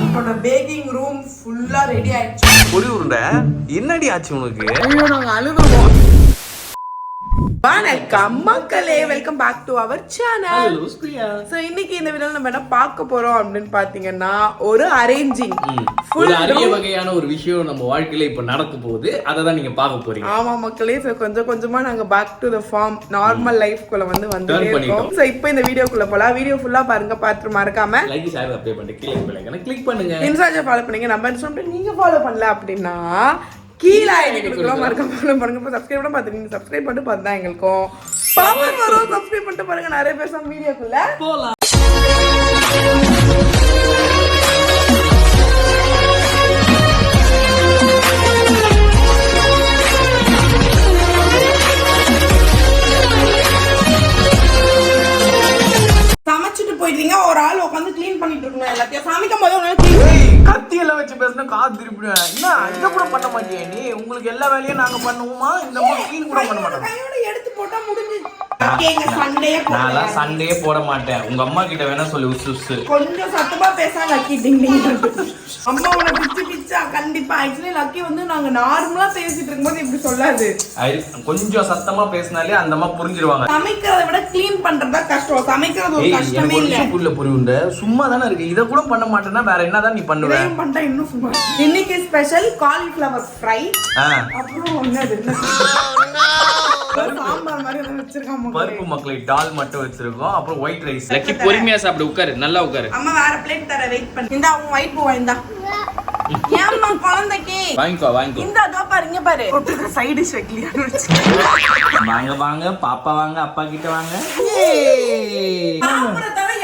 என்னோட packing room ஃபுல்லா ready ஆயிடுச்சு. பொடி உருண்டை. என்னடி ஆச்சு உனக்கு? ஐயோ நாங்க அழுதுருவோம் வணக்கம். மக்களே welcome back to our channel so இன்னைக்கு இந்த வீடியோல நம்ம என்ன பார்க்க போறோம் அப்படின்னு பாத்தீங்கன்னா ஒரு அரேஞ்சிங் ஒரு அரிய வகையான ஒரு விஷயம் நம்ம வாழ்க்கையில இப்ப நடக்க போகுது. அதை தான் நீங்க பார்க்க போறீங்க. ஆமா மக்களே சோ கொஞ்சம் கொஞ்சமா நாங்க back to the farm normal லைஃப்குள்ள வந்து வந்துட்டே இருக்கோம். சோ இப்போ இந்த வீடியோக்குள்ள போலாம். வீடியோ ஃபுல்லா பாருங்க பார்த்து மறக்காம. லைக் ஷேர் அப்ளை பண்ணிட்டு கீழே பெல் கிளிக் பண்ணுங்க. இன்ஸ்டாஜை ஃபாலோ பண்ணீங்க. நம்ம சொல்லிட்டு நீங்க ஃபாலோ பண்ணல அப்படின்னா கீழே ஐடி கொடுக்கலாம். மறக்காம ஃபாலோ பண்ணுங்க இப்போ சப்ஸ்கிரைப் பண்ண பார்த்துருங்க சப்ஸ்கிரைப் பண்ணிட்டு பார்த்தா எங்களுக்கும். பவர் வரும். சப்ஸ்கிரைப் பண்ணிட்டு பாருங்க. நிறைய பேர் வீடியோக்குள்ள. போலாம். என்ன? இதை கூட பண்ண மாட்டியா நீ? உங்களுக்கு எல்லா வேலையும் நாங்க பண்ணுவோமா? இந்த மாதிரி கூட பண்ண மாட்டோம்? எடுத்து போட்டா முடிஞ்சு. கேங்க சண்டையே போட மாட்டேன். உங்க அம்மா கிட்ட வேணா சொல்லு உசு உசு. கொஞ்சம் சத்தமா பேசா லக்கி டிங் டிங் அம்மா உன பிச்சு பிச்சா கண்டிப்பா. ஆக்சுவலி லக்கி வந்து நாங்க நார்மலா பேசிட்டு இருக்கும்போது இப்படி சொல்லாது. கொஞ்சம் சத்தமா பேசினாலே அந்த அம்மா புரிஞ்சிருவாங்க. சமைக்கிறத விட க்ளீன் பண்றதா கஷ்டம். சமைக்கிறது ஒரு கஷ்டமே இல்ல. புரியல புரியுண்ட சும்மா தானே இருக்கு. இதை கூட பண்ண மாட்டேன்னா வேற என்னதான் நீ பண்ணுவ? பண்ணிட்டா இன்னும் சும்மா இன்னைக்கு ஸ்பெஷல் காலிஃபிளவர் ஃப்ரை அப்புறம் என்னது பருப்பு மக்களை டால் மட்டும் வச்சிருக்கோம். அப்புறம் ஒயிட் ரைஸ் லக்கி பொறுமையா சாப்பிடு உட்காரு நல்லா உட்காரு. அம்மா வேற பிளேட் தர வெயிட் பண்ணு. இந்த அவங்க ஒயிட் பூவா இந்தா ஏம்மா குழந்தைக்கு? வாங்கிக்கோ வாங்கிக்கோ. இந்த அதோ பாரு இங்க பாரு. சைடு டிஷ் வாங்க வாங்க பாப்பா வாங்க அப்பா கிட்ட வாங்க.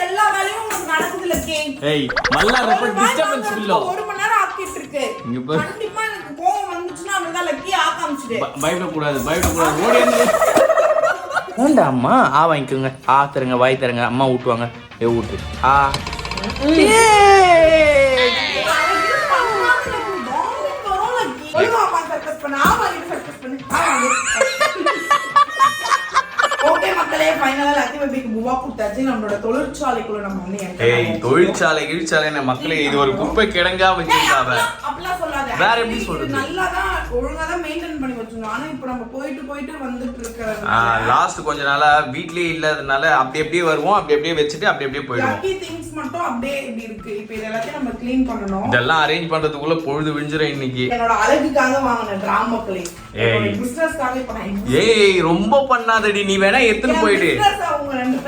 எல்லா வேலையும் உங்களுக்கு நடக்குது லக்கி. ஏய் மல்லா ரொம்ப டிஸ்டர்பன்ஸ் இல்லோ ஒரு மணி நேரம் ஆக்கிட்டு இருக்கு. இங்க பாரு. ஆரம்பிச்சிடு ப- பயப்படக்கூடாது ஓடி அம்மா? ஆ வாங்கிக்கோங்க. ஆ தருங்க வாய் தருங்க. அம்மா ஊட்டுவாங்க. ஏ ஊட்டு. ஆ. ஓகே மக்களே ஃபைனலா லக்கி பேபிக்கு புவா கொடுத்தாச்சு. நம்மளோட தொழிற்சாலைக்குள்ள நம்ம வந்து enter ஏய் ஆகும். தொழிற்சாலை கிழிச்சாலை மக்களே இது ஒரு குப்பை கிடங்கா சொல்லாத. வேற எப்படி சொல்றது? இது நல்லாதான் ஒழுங்காதான் maintain பண்ணி வச்சிருந்தோம். ஆனா இப்ப நம்ம போயிட்டு போயிட்டு வந்துட்டு இருக்கிறதுனால, லாஸ்ட் கொஞ்ச நாளா வீட்லயே இல்லாதனால அப்படி அப்படியே வருவோம் அப்படி அப்படியே வச்சுட்டு அப்படி அப்படியே போயிடுவோம் மட்டும் அப்படியே இப்படி இருக்கு. இப்ப இது எல்லாத்தையும் நம்ம clean பண்ணணும். இதெல்லாம் அரேஞ்ச் பண்றதுக்குள்ள பொழுது விழிஞ்சிரும் இன்னைக்கு என்னோட அழகுக்காக வாங்கின டிராமாக்களே ஏய். பிசினஸ்க்காக இப்ப நான் invest ஏய் ரொம்ப பண்ணாதடி நீ வேணா எடுத்துன்னு என் போயிடு அவங்க ரெண்டு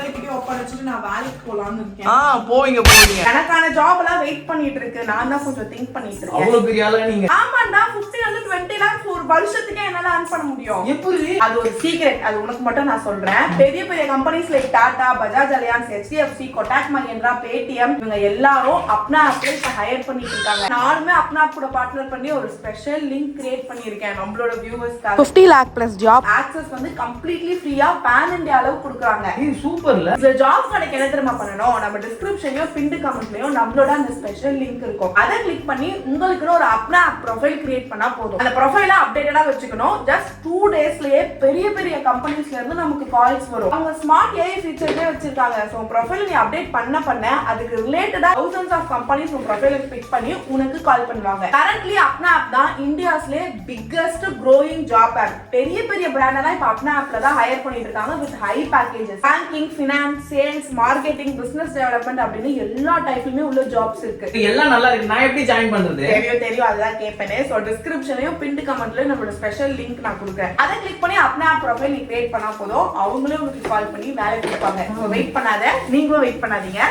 ஒப்படைச்சிட்டு நான் வேலைக்கு போலாம்னு இருக்கேன். ஆ போவீங்க போவீங்க. எனக்கான ஜாப் எல்லாம் வெயிட் பண்ணிட்டு இருக்கு. நான் தான் கொஞ்சம் திங்க் பண்ணிட்டு இருக்கேன். அவ்வளவு பெரிய ஆளா நீங்க? ஆமாண்டா 15 வந்து 20 lakhs ஒரு வருஷத்துக்கே என்னால earn பண்ண முடியும். எப்படி? அது ஒரு சீக்ரெட் அது உனக்கு மட்டும் நான் சொல்றேன். பெரிய பெரிய companies like Tata Bajaj Allianz HDFC Kotak Mahindra Paytm இவங்க எல்லாரும் அப்னா ஆப்ல இப்ப ஹையர் பண்ணிட்டு இருக்காங்க. நானுமே அப்னா கூட பார்ட்னர் பண்ணி ஒரு ஸ்பெஷல் லிங்க் கிரியேட் பண்ணியிருக்கேன் நம்மளோட வியூவர்ஸ்க்காக 50 லேக் பிளஸ் ஜாப் ஆக்சஸ் வந்து கம்ப்ளீட்லி ஃப்ரீயா பேன் இந்தியா அளவு கொடுக்குறாங்க. ஏய் சூப்பர்ல இந்த ஜாப் கிடைக்க என்ன திரும்ப பண்ணணும்? நம்ம டிஸ்கிரிப்ஷன்லயோ பின்டு கமெண்ட்லயோ நம்மளோட அந்த ஸ்பெஷல் லிங்க் இருக்கும். அதை கிளிக் பண்ணி உங்களுக்குன்னு ஒரு அப்னா ப்ரொஃபைல் கிரியேட் பண்ணா போதும். அந்த ப்ரொஃபைல அப்டேட்டடா வச்சுக்கணும். ஜஸ்ட் டூ டேஸ்லயே பெரிய பெரிய கம்பெனிஸ்ல இருந்து நமக்கு கால்ஸ் வரும். அவங்க ஸ்மார்ட் ஏஐ ஃபீச்சர்ஸே வச்சிருக்காங்க. ஸோ ப்ரொஃபைல் நீ அப்டேட் பண்ண பண்ண அதுக்கு ரிலேட்டடா தௌசண்ட்ஸ் ஆஃப் கம்பெனிஸ் உங்க ப்ரொஃபைல பிக் பண்ணி உனக்கு கால் பண்ணுவாங்க. கரண்ட்லி அப்னா ஆப் தான் இந்தியாஸ்லயே பிக்கஸ்ட் க்ரோயிங் ஜாப் ஆப் பெரிய பெரிய பிராண்ட் இப்போ இப்ப அப்னா ஆப்ல தான் ஹையர் பண்ணிட்டு இருக்காங்க with high packages banking finance sales marketing business development அப்படின்னு எல்லா டைப்லயுமே உள்ள ஜாப்ஸ் இருக்கு. எல்லாம் நல்லா இருக்கு. நான் எப்படி ஜாயின் பண்றது? தெரியும் தெரியும். அதுதான் கேட்பேனே. ஸோ டிஸ்கிரிப்ஷனையும் பின்டு கமெண்ட்லயும் நம்மளோட ஸ்பெஷல் லிங்க் நான் கொடுக்குறேன். அதை கிளிக் பண்ணி அப்னா ப்ரொஃபைல் நீ கிரியேட் பண்ணா போதும். அவங்களே உங்களுக்கு கால் பண்ணி வேலை கொடுப்பாங்க. ஸோ வெயிட் பண்ணாத. நீங்களும் வெயிட் பண்ணாதீங்க.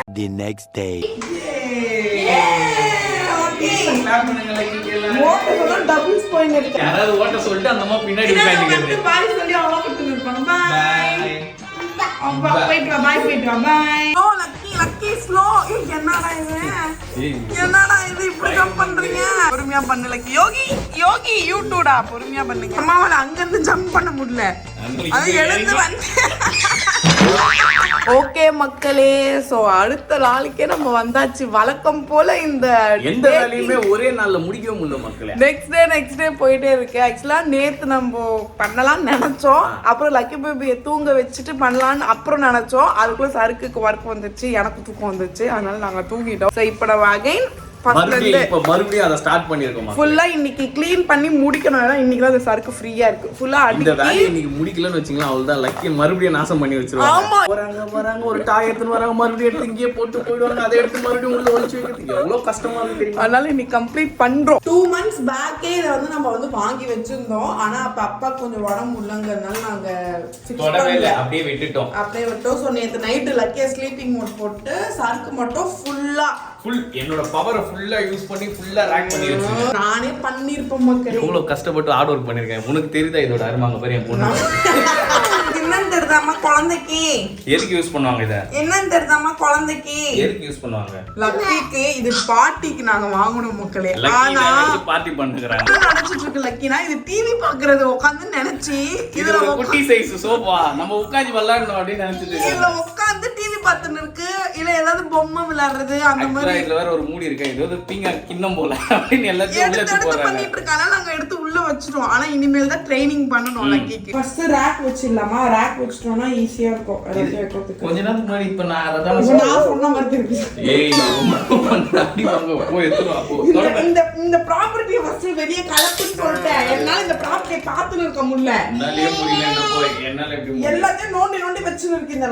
போயின்னு இருக்கு யாராவது ஓட்ட சொல்லிட்டு அந்த பின்னாடி போயிட்டு வா பாய் போயிட்டு வா பாய் ஓ லக்கி லக்கி ஸ்லோ என்னடா இது? என்னடா இது இப்படி ஜம்ப் பண்றீங்க? பொறுமையா பண்ணு லக்கி யோகி யோகி யூடியூடா பொறுமையா பண்ணுங்க அம்மாவால அங்க இருந்து ஜம்ப் பண்ண முடியல. அது எழுந்து வந்து ஓகே மக்களே. சோ அடுத்த நாளைக்கே நம்ம வந்தாச்சு. வழக்கம் போல இந்த எந்த வேலையுமே ஒரே நாள்ல முடிக்கவே முடியல மக்களே. நெக்ஸ்ட் டே நெக்ஸ்ட் டே போயிட்டே இருக்கு. ஆக்சுவலா நேத்து நம்ம பண்ணலாம்னு நினைச்சோம். அப்புறம் லக்கி பேபியை தூங்க வச்சுட்டு பண்ணலாம்னு அப்புறம் நினைச்சோம். அதுக்குள்ள சருக்குக்கு ஒர்க் வந்துச்சு எனக்கு தூக்கம் வந்துச்சு அதனால நாங்க தூங்கிட்டோம். ஸோ இப்போ நம்ம அகைன் மறுபடியும் இருந்து இப்ப மறுபடியும் அதை ஸ்டார்ட் பண்ணிருக்கோம். ஃபுல்லா இன்னைக்கு க்ளீன் பண்ணி முடிக்கணும் ஏன்னா இன்னைக்கு தான் அந்த சருக்கு ஃப்ரீயா இருக்கு. ஃபுல்லா இந்த அடுக்கி வேலையை இன்னைக்கு முடிக்கலன்னு வச்சுங்களா அவ்வளவுதான். லக்கி மறுபடியும் நாசம் பண்ணி வச்சிருவாங்க. வராங்க ஒரு டாய் எடுத்துன்னு வராங்க மறுபடியும் எடுத்து இங்கேயே போட்டு போயிடுவாங்க அதை எடுத்து மறுபடியும் உள்ள ஒழிச்சு வைக்கிறதுக்கு எவ்வளவு கஷ்டமா இருக்கு தெரியுமா? அதனால இன்னைக்கு கம்ப்ளீட் பண்றோம். டூ மந்த்ஸ் பேக்கே இதை வந்து நம்ம வந்து வாங்கி வச்சிருந்தோம். ஆனா அப்ப அப்பா கொஞ்சம் உடம்பு முடியலங்கிறதுனால நாங்க. அப்படியே விட்டுட்டோம். அப்படியே விட்டோம். ஸோ நேற்று நைட்டு லக்கியா ஸ்லீப்பிங் மோட் போட்டு சருக்கு மட்டும் ஃபுல்லா ஃபுல் என்னோட பவரை ஃபுல்லா யூஸ் பண்ணி ஃபுல்லா ரேக் பண்ணி வச்சு நானே பண்ணிருப்பேன் மக்களே. எவ்வளவு கஷ்டப்பட்டு ஹார்ட் ஒர்க் பண்ணிருக்கேன். உனக்கு தெரியுதா இதோட அருமாங்க பாரு என் பொண்ணு. என்னன்னு தெரியுதாம்மா குழந்தைக்கு? எதுக்கு யூஸ் பண்ணுவாங்க இத? என்னன்னு தெரியுதாம்மா குழந்தைக்கு? எதுக்கு யூஸ் பண்ணுவாங்க? லக்கிக்கு இது பாட்டிக்கு நாங்க வாங்கணும் மக்களே. ஆனா பார்ட்டி பண்ணுகிறாங்க? என்ன நினைச்சிட்டு இருக்கு லக்கினா? இது டிவி பாக்குறது உட்காந்து நினைச்சு இது இதுல குட்டி சைஸ் சோஃபா நம்ம உட்காந்து விளையாடணும் அப்படின்னு நினைச்சிட்டு இதுல. உட்காந்து டிவி பார்த்துன்னு இருக்கு. இல்ல ஏதாவது பொம்மை விளையாடுறது அந்த மாதிரி. இதுல வேற ஒரு மூடி இருக்கு. வந்து பீங்கா கிண்ணம் போல அப்படின்னு எல்லாத்தையும் உள்ள எடுத்து பண்ணிட்டு இருக்காங்க. நாங்க எடுத்து உள்ள வச்சிட்டோம் ஆனா இனிமேல் தான் ட்ரைனிங் பண்ணணும் லக்கிக்கு ஃபர்ஸ்ட் ரேக் வச்சிடலாமா? ரேக் வச்சிட்டோம்னா ஈஸியா இருக்கும். வைக்கிறதுக்கு. கொஞ்ச நேரத்துக்கு முன்னாடி இப்ப நான் அதான் நான் சொன்ன மாதிரி இருக்கு ஏய் இந்த. இந்த ப்ராப்பர்ட்டியை ஃபர்ஸ்ட் வெளிய கலப்புன்னு சொல்லிட்டேன். என்னால இந்த ப்ராப்பர்ட்டியை பார்த்துன்னு இருக்க முடியல. என்னாலயே முடியல என்ன போய். என்னால எப்படி எல்லாத்தையும் நோண்டி நோண்டி வச்சுன்னு இருக்கு இந்த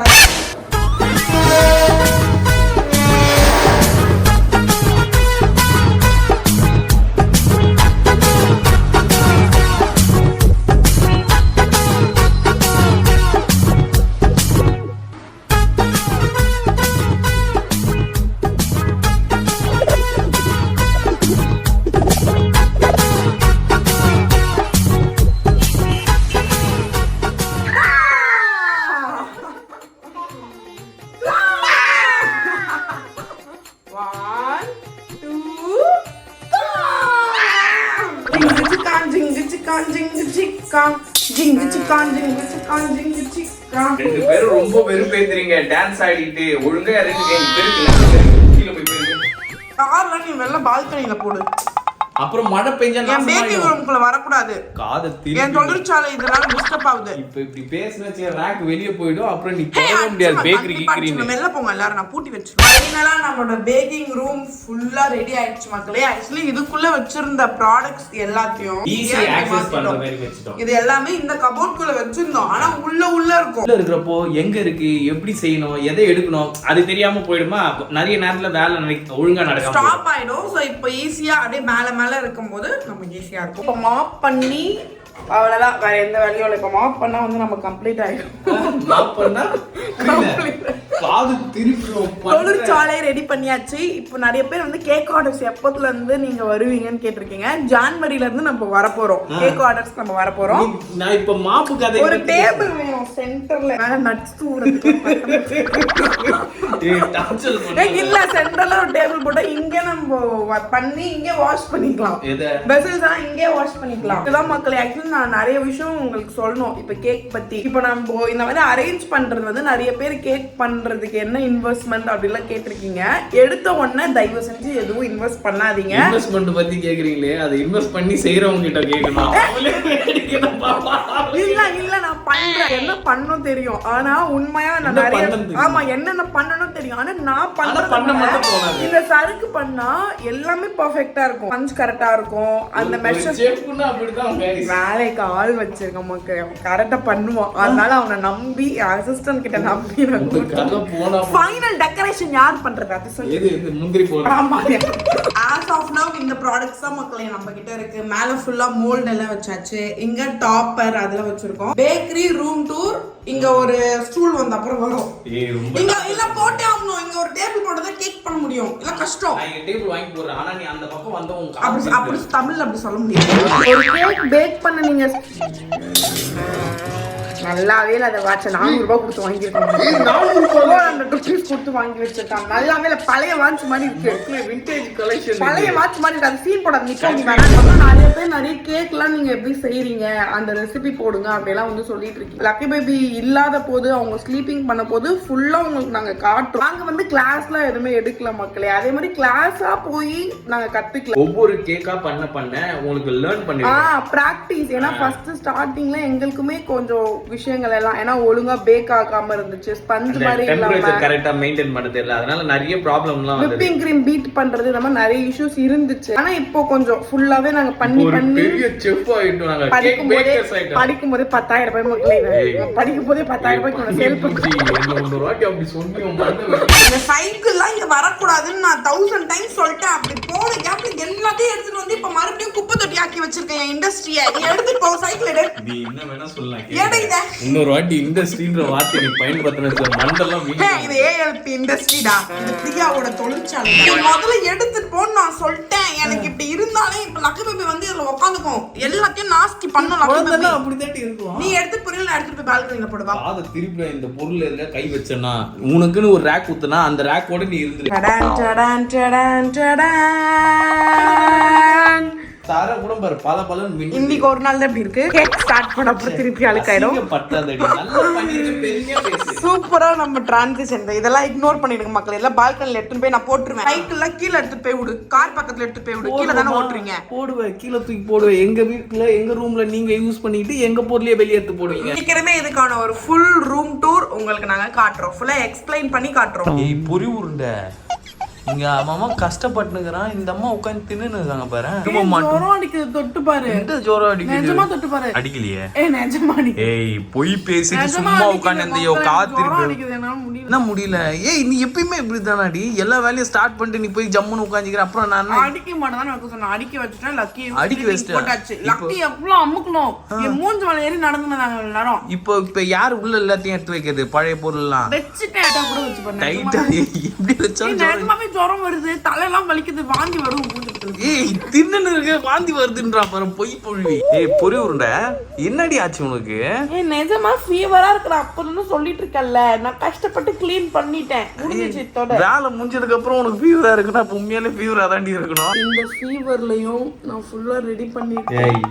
ரெண்டு பேரும் ரொம்ப வெறுப்பேத்துறீங்க டான்ஸ் ஆடிட்டு ஒழுங்கா இறங்குங்க கீழே போய் பெருக்கு நீ வெள்ள பால்கனில போடு அப்புறம் மழை பெஞ்சா என் பேபி நாசமாயிடும். ரூம்குள்ள வரக்கூடாது. காதை என் திருப்பி தொழிற்சாலை இதனால டிஸ்டர்ப் ஆகுது. இப்ப இப்படி பேசினா ரேக் வெளிய போயிடும் அப்புறம் நீ போக முடியாது. பேக்கரி அடிச்சுமா. வெளில போங்க எல்லாரும் நான் பூட்டி வச்சிருக்கேன் ஃபைனலா நம்மளோட பேக்கிங் ரூம் ஃபுல்லா ரெடி ஆயிடுச்சு மக்களே. ஆக்சுவலி இதுக்குள்ள வச்சிருந்த ப்ராடக்ட்ஸ் எல்லாத்தையும் ஈஸி ஏன் ஆக்சஸ் பண்ற? மாதிரி வச்சுட்டோம். இது எல்லாமே இந்த கபோர்ட் குள்ள வச்சிருந்தோம். ஆனா உள்ள உள்ள இருக்கும். உள்ள இருக்கிறப்போ எங்க இருக்கு? எப்படி செய்யணும்? எதை எடுக்கணும்? அது தெரியாம போயிடுமா? நிறைய நேரத்துல வேலை ஒழுங்கா நடக்காம. ஸ்டாப் ஆயிடும். ஸோ இப்போ ஈஸியா அப்படியே மேல மேல இருக்கும்போது நம்ம ஈஸியா இருக்கும். இப்போ மாப் பண்ணி அவ்வளோதான் வேற எந்த வேலையும் இல்லை. இப்போ மாப் பண்ணா வந்து நம்ம கம்ப்ளீட் ஆயிடும் நான் பண்ணா புரியல. காது தொழிற்சாலை ரெடி பண்ணியாச்சு. இப்போ நிறைய பேர் வந்து கேக் ஆர்டர்ஸ் எப்போதுல இருந்து நீங்க வருவீங்கன்னு கேட்டிருக்கீங்க. ஜான்வரில இருந்து நம்ம வர போறோம் கேக் ஆர்டர்ஸ் நம்ம வர போறோம் நான் இப்ப மாப்பு கதை ஒரு டேபிள் வேணும் சென்டர்ல நட்ஸ் தூரத்துக்கு இல்ல சென்டர்ல ஒரு டேபிள் போட்டா இங்க நம்ம பண்ணி இங்க வாஷ் பண்ணிக்கலாம்? வெசல்ஸ் எல்லாம் இங்கே வாஷ் பண்ணிக்கலாம். இதுதான் மக்கள் ஆக்சுவலி நான் நிறைய விஷயம் உங்களுக்கு சொல்லணும். இப்போ கேக் பத்தி. இப்போ நம்ம இந்த மாதிரி அரேஞ்ச் பண்றது வந்து நிறைய பேர் கேக் பண்றதுக்கு என்ன இன்வெஸ்ட்மெண்ட் அப்படிலாம் கேட்டிருக்கீங்க? எடுத்த உடனே தயவு செஞ்சு எதுவும் இன்வெஸ்ட் பண்ணாதீங்க. இன்வெஸ்ட்மெண்ட் பத்தி கேக்குறீங்களே அதை இன்வெஸ்ட் பண்ணி செய்யறவங்க கிட்ட கேட்கணும். இல்ல இல்ல நான் பண்றேன். என்ன பண்ணணும் தெரியும். ஆனா உண்மையா நான் நிறைய பண்ணணும் தெரியும். ஆமா என்னென்ன பண்ணணும் தெரியும். ஆனா நான் பண்ண. இந்த சருக்கு பண்ணா எல்லாமே பர்ஃபெக்ட்டா இருக்கும். பஞ்ச் கரெக்டா இருக்கும். அந்த மெஷர். வேலைக்கு ஆள் வச்சிருக்க மக்கள் கரெக்டா பண்ணுவான். அதனால அவனை நம்பி அசிஸ்டன்ட் கிட்ட நம்பி போனா ஃபைனல் டெக்கரேஷன் யார் பண்றது? அது சொல்லு. எது எது முந்திரி போடுறோம் ஆமா ஆஸ் ஆஃப் நவ் இந்த ப்ராடக்ட்ஸ் தான் மக்களே நம்ம கிட்ட இருக்கு. மேல ஃபுல்லா மோல்ட் எல்லாம் வச்சாச்சு. இங்க டாப்பர் அதெல்லாம் வச்சிருக்கோம். பேக்கரி ரூம் டூர் இங்க ஒரு ஸ்டூல் வந்த அப்புறம் வரும். ஏய் ரொம்ப இங்க இல்ல போட்டே ஆகணும். இங்க ஒரு டேபிள் போட்டு தான் கேக் பண்ண முடியும். இல்ல கஷ்டம். நான் இங்க டேபிள் வாங்கி போடுறேன் ஆனா நீ அந்த பக்கம் வந்தா அப்படி அப்படி தமிழ்ல அப்படி சொல்ல முடியாது. ஒரு கேக் பேக் பண்ண நீங்க நல்லாவே அதை வாட்ச நானூறு ரூபாய் கொடுத்து வாங்கியிருக்காங்க நானூறு ரூபாய் ஹண்ட்ரட் ருபீஸ் கொடுத்து வாங்கி வச்சிருக்காங்க நல்லாவே இல்ல பழைய வாட்ச் மாதிரி இருக்கு. விண்டேஜ் கலெக்ஷன் பழைய வாட்ச் மாதிரி இருக்கு. அது சீன் போடாது நிக்காதீங்க வேணாம் நிறைய பேர் நிறைய கேக்லாம் நீங்க எப்படி செய்றீங்க? அந்த ரெசிபி போடுங்க அப்படியெல்லாம் வந்து சொல்லிட்டு இருக்கீங்க. லக்கி பேபி இல்லாத போது அவங்க ஸ்லீப்பிங் பண்ண போது ஃபுல்லா உங்களுக்கு நாங்க காட்டுறோம். நாங்க வந்து கிளாஸ்ல எதுவுமே எடுக்கல மக்களே. அதே மாதிரி கிளாஸா போய் நாங்க கத்துக்கல. ஒவ்வொரு கேக்கா பண்ண பண்ண உங்களுக்கு லேர்ன் ஆ பண்ணிருக்கேன் பிராக்டிஸ் ஏன்னா ஃபர்ஸ்ட் ஸ்டார்டிங்ல எங்களுக்குமே கொஞ்சம் விஷயங்கள் எல்லாம் ஏன்னா ஒழுங்கா பேக் ஆகாம இருந்துச்சு ஸ்பஞ்ச் மாதிரி இல்லாம. கரெக்டா மெயின்டைன் பண்ண தெரியல. அதனால நிறைய ப்ராப்ளம்லாம் விப்பிங் கிரீம் பீட் பண்றது இந்த மாதிரி நிறைய இஷ்யூஸ் இருந்துச்சு. ஆனா இப்போ கொஞ்சம் ஃபுல்லாவே நாங்க பண்ணி பண்ணி பெரிய செஃப் ஆயிட்டோம் நாங்க. கேக் படிக்கும் போதே படிக்கும் போதே பத்தாயிரம் ரூபாய் மக்களே. படிக்கும் போதே பத்தாயிரம் ரூபாய்க்கு சேல் வாட்டி அப்படி இந்த சைக்கிள்லாம் இங்க வரக்கூடாதுன்னு நான் தௌசண்ட் டைம்ஸ் சொல்லிட்டேன். அப்படி போன கேப்ல எல்லாத்தையும் எடுத்துட்டு வந்து இப்ப மறுபடியும் குப்பை தொட்டி ஆக்கி வச்சிருக்கேன் இண்டஸ்ட்ரியை நீ எடுத்துட்டு போ சைக்கிள் எடு நீ என்ன வேணா சொல்லலாம் ஏடா? இன்னொரு வாட்டி இண்டஸ்ட்ரின்ற வார்த்தை நீ பயன்படுத்தின மண்டெல்லாம் இது ஏஎல்பி இண்டஸ்ட்ரிடா இது பிரியாவோட தொழிற்சாலை. முதல்ல எடுத்துட்டு போன்னு நான் சொல்லிட்டேன். எனக்கு இப்படி இருந்தாலே இப்ப லக்கு பேபி வந்து இதுல உட்காந்துக்கும் எல்லாத்தையும் நாஸ்தி பண்ணும் லக்கு பேபி. அப்படிதான் இருக்கும். நீ எடுத்துட்டு போறீங்க நான் எடுத்துட்டு பால்கனில போடுவா. காதை திருப்பி இந்த பொருள் எதுல கை வச்சேன்னா உனக்குன்னு ஒரு ரேக் ஊத்துனா அந்த ரேக்கோட நீ இருந்துரு. தர கூட பாரு பல பலன் இன்னைக்கு ஒரு நாள் தான் இப்படி இருக்கு. கேக் ஸ்டார்ட் பண்ண அப்புறம் திருப்பி அழுக்காயிடும் சூப்பரா நம்ம டிரான்சிஷன் இதெல்லாம் இக்னோர் பண்ணிடுங்க மக்கள். எல்லாம் பால்கனில எடுத்துட்டு போய் நான் போட்டுருவேன். சைக்கிள்ல கீழ எடுத்துட்டு போய் விடு. கார் பக்கத்துல எடுத்துட்டு போய் விடு. கீழ தானே ஓட்டுறீங்க. போடுவேன். கீழே தூக்கி போடுவேன். எங்க வீட்டுல எங்க ரூம்ல நீங்க யூஸ் பண்ணிட்டு எங்க பொருளையே வெளியே எடுத்து போடுவீங்க. சீக்கிரமே இதுக்கான ஒரு ஃபுல் ரூம் டூர் உங்களுக்கு நாங்க காட்டுறோம். ஃபுல்லா எக்ஸ்பிளைன் பண்ணி காட்டுறோம். ஏய் பொறி உருண்டை. இங்க அம்மா கஷ்டப்பட்டுனுக்குறான். இந்த அம்மா உட்காந்து தின்னு இருக்காங்க பாரு ஜோரம் அடிக்குது தொட்டு பாரு. எந்த ஜோரம் அடிக்குது? நிஜமா தொட்டு பாரு. அடிக்கலையே. ஏ நிஜமா அடிக்குது. ஏய் பொய் நிஜமா சும்மா உட்காந்து இந்த மக்களே, காத்து ஜுரம் இருக்கு அடிக்குது என்னால முடியல. என்ன முடியல. ஏய் நீ எப்பயுமே இப்படி தானாடி எல்லா வேலையும் ஸ்டார்ட் பண்ணிட்டு நீ போய் ஜம்முன்னு உட்காந்துக்கிற அப்புறம் நான் அடிக்க மாட்டேன் எனக்கு சொன்னேன். அடிக்க வச்சுட்டேன் லக்கி அடிக்க வச்சுட்டேன். போட்டாச்சு. லக்கி எவ்வளவு அமுக்கணும். என் மூஞ்சி மேல ஏறி நடந்துனாங்க எல்லாரும். இப்போ இப்ப யார் உள்ள எல்லாத்தையும் எடுத்து வைக்கிறது? பழைய பொருள்லாம். வச்சுட்டேன் டைட்டா கூட வச்சு பண்ணேன். டைட்டா எப்படி வச்சாலும் ஜுரம் வருது தலையெல்லாம் வலிக்குது வாந்தி வரும் மூஞ்சி ஏய் தின்னு இருக்க வாந்தி வருதுன்றா பாரு பொய் பொழுவி ஏய் பொறி உருண்டை என்னடி ஆச்சு உனக்கு? ஏய் நிஜமா ஃபீவரா இருக்கிற அப்போதுன்னு சொல்லிட்டு இருக்கல்ல. நான் கஷ்டப்பட்டு க்ளீன் பண்ணிட்டேன். முடிஞ்சிச்சு இதோட வேலை முடிஞ்சதுக்கு அப்புறம் உனக்கு ஃபீவரா இருக்குன்னா உண்மையாலே ஃபீவரா தாண்டி இருக்கணும். இந்த ஃபீவர்லயும் நான் ஃபுல்லா ரெடி பண்ணிருக்கேன் ஏய்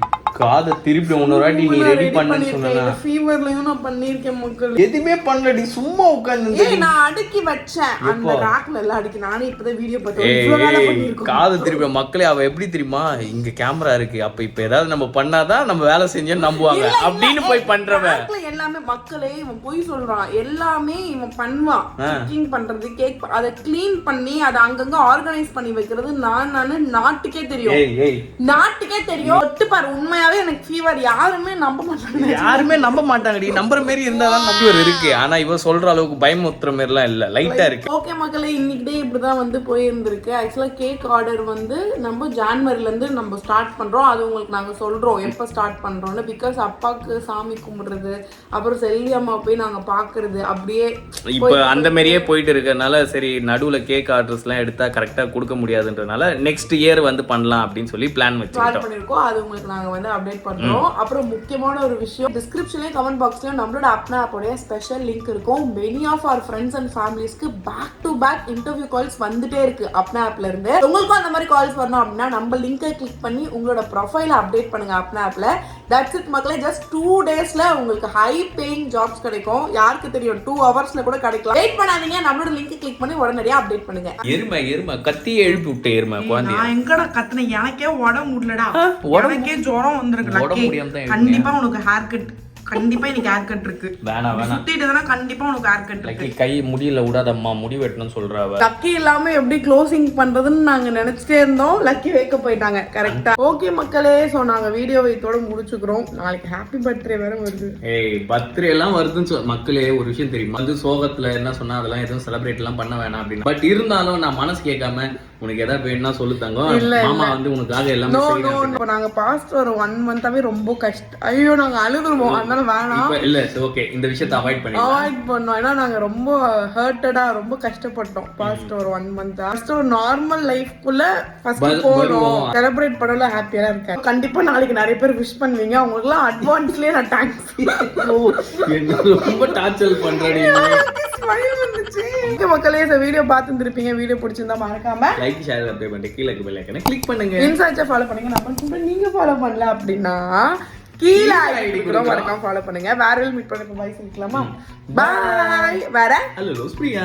காதை திருப்பி இன்னொரு வாட்டி நீ ரெடி பண்ணு சொன்னா ஃபீவர்லயும் நான் பண்ணிருக்கேன் மக்கள். எதுவுமே பண்ணலடி சும்மா உட்காந்து ஏய் நான் அடுக்கி வச்சேன். அந்த ராக்ல எல்லாம் அடுக்கி நானே இப்பதான் வீடியோ பார்த்தேன். இவ்வளவு வேலை பண்ணிருக்கோம் காது திருப்பி மக்களே அவ எப்படி தெரியுமா? இங்க கேமரா இருக்கு. அப்ப இப்ப ஏதாவது நம்ம பண்ணாதான் நம்ம வேலை செஞ்சோன்னு நம்புவாங்க. அப்படின்னு போய் பண்றவன். எல்லாமே மக்களே இவன் பொய் சொல்றான். எல்லாமே இவன் பண்ணுவான். குக்கிங் பண்றது கேக் அதை க்ளீன் பண்ணி அதை அங்கங்க ஆர்கனைஸ் பண்ணி வைக்கிறது நான் நானு நாட்டுக்கே தெரியும். நாட்டுக்கே தெரியும். ஒட்டு பாரு உண்மையாவே எனக்கு ஃபீவர் யாருமே நம்ப மாட்டாங்க. யாருமே நம்ப மாட்டாங்கடி. நம்புற மாரி இருந்தாதான் நம்பிவர் இருக்கு. ஆனா இவ சொல்ற அளவுக்கு பயமுத்துற மாதிரி எல்லாம் இல்ல. லைட்டா இருக்கு. ஓகே மக்களே இன்னைக்கு டே இப்படிதான் வந்து போயிருந்திருக்கு. ஆக்சுவலா கேக் ஆர்டர் வந்து நம்ம ஜான்வரில இருந்து நம்ம ஸ்டார்ட் பண்றோம். அது உங்களுக்கு நாங்க சொல்றோம். எப்ப ஸ்டார்ட் பண்றோம்னு. பிகாஸ் அப்பாக்கு சாமி கும்பிடுறது அப்புறம் செல்வி அம்மா போய் நாங்க பாக்குறது அப்படியே இப்ப அந்த மாதிரியே போயிட்டு இருக்கறனால சரி நடுவுல கேக் ஆர்டர்ஸ் எல்லாம் எடுத்தா கரெக்டா கொடுக்க முடியாதுன்றனால நெக்ஸ்ட் இயர் வந்து பண்ணலாம் அப்படின்னு சொல்லி பிளான் வச்சுக்கிட்டோம். பண்ணிருக்கோம். அது உங்களுக்கு நாங்க வந்து அப்டேட் பண்றோம். அப்புறம் முக்கியமான ஒரு விஷயம் டிஸ்கிரிப்ஷன்லயும் கமெண்ட் பாக்ஸ்லயும் நம்மளோட அப்னா ஆப்போடைய ஸ்பெஷல் லிங்க் இருக்கும். Many of our friends and ஃபேமிலிஸ்க்கு back to back interview calls வந்துட்டே இருக்கு அப்னா ஆப்ல இருந்து. உங்களுக்கும் அந்த மாதிரி கால்ஸ் வரணும் அப்படின்னா நம்ம லிங்கை கிளிக் பண்ணி உங்களோட ப்ரொஃபைல அப்டேட் பண்ணுங்க அப்னா ஆப்ல தட்ஸ் இட் மக்களே. ஜஸ்ட் டூ டேஸ்ல உங்களுக்கு ஹை பேயிங் ஜாப்ஸ் கிடைக்கும். யாருக்கு தெரியும்? டூ ஹவர்ஸ்ல கூட கிடைக்கலாம். வெயிட் பண்ணாதீங்க. நம்மளோட லிங்க் கிளிக் பண்ணி உடனடியா அப்டேட் பண்ணுங்க. எருமை எருமை. கத்தியே எழுப்பி விட்ட எருமை. நான் எங்கடா கத்துனேன்? எனக்கே உடம்பு முடியலடா. உடம்பு- எனக்கே ஜுரம். வந்திருக்கு. உடம்பு லக்கி. முடியாம தான் கண்டிப்பா உனக்கு ஹேர் கட் கண்டிப்பா இன்னைக்கு ஹேர் கட் இருக்கு. வேணாம் வேணாம். சுத்திட்டுதுன்னா கண்டிப்பா உனக்கு ஹேர் கட் இருக்கு. கை முடியல விடாதம்மா முடி வெட்டணும்னு சொல்றா அவ. லக்கி இல்லாம எப்படி க்ளோசிங் பண்றதுன்னு நாங்க நினைச்சிட்டே இருந்தோம். லக்கி வைக்க போயிட்டாங்க கரெக்டா ஓகே மக்களே சோ நாங்க வீடியோ இதோட முடிச்சுக்கிறோம். நாளைக்கு ஹாப்பி பர்த்டே வேற வருது. ஏய் பர்த்டே எல்லாம் வருதுன்னு சொல் மக்களே ஒரு விஷயம் தெரியுமா? வந்து சோகத்துல என்ன சொன்னா அதெல்லாம் எதுவும் செலிப்ரேட் எல்லாம் பண்ண வேணாம் அப்படின்னு. பட் இருந்தாலும் நான் மனசு கேட்காம உனக்கு எதாவது வேணும்னா சொல்லு தங்கம். இல்ல, மாமா வந்து உனக்காக எல்லாமே நோ நோ செய்யணும் இப்போ நாங்க பாஸ்ட் ஒரு ஒன் மந்தாவே ரொம்ப கஷ்டம் ஐயோ நாங்க அழுதுருவோம். அதனால வேணாம் இப்ப இல்ல ஓகே இந்த விஷயத்தை அவாய்ட் பண்ணி அவாய்ட் பண்ணோம். ஏன்னா நாங்க ரொம்ப ஹர்ட்டடா ரொம்ப கஷ்டப்பட்டோம். பாஸ்ட் ஒரு ஒன் மந்த் ஃபர்ஸ்ட் ஒரு நார்மல் லைஃப்குள்ள ஃபர்ஸ்ட் போறோம். செலிப்ரேட் பண்ணல ஹாப்பியா இருக்கேன். கண்டிப்பா நாளைக்கு நிறைய பேர் விஷ் பண்ணுவீங்க. அவங்களுக்கு எல்லாம் அட்வான்ஸ்லயே நான் தேங்க்ஸ் ரொம்ப டார்ச்சர் ஓகே மக்களே இந்த வீடியோ பார்த்துருப்பீங்க வீடியோ பிடிச்சிருந்தா மறக்காம லைக் ஷேர் சப்ஸ்கிரைப் பண்ணிட்டு கீழே பெல் ஐக்கனை கிளிக் பண்ணுங்க. இன்ஸ்டாச்சா ஃபாலோ பண்ணுங்க. நான் நீங்க ஃபாலோ பண்ணல அப்படின்னா கீழே ஐடி கூட மறக்காம ஃபாலோ பண்ணுங்க. வேற மீட் பண்ணுங்க பாய் சொல்லிக்கலாமா பாய் வேற ஹலோ பிரியா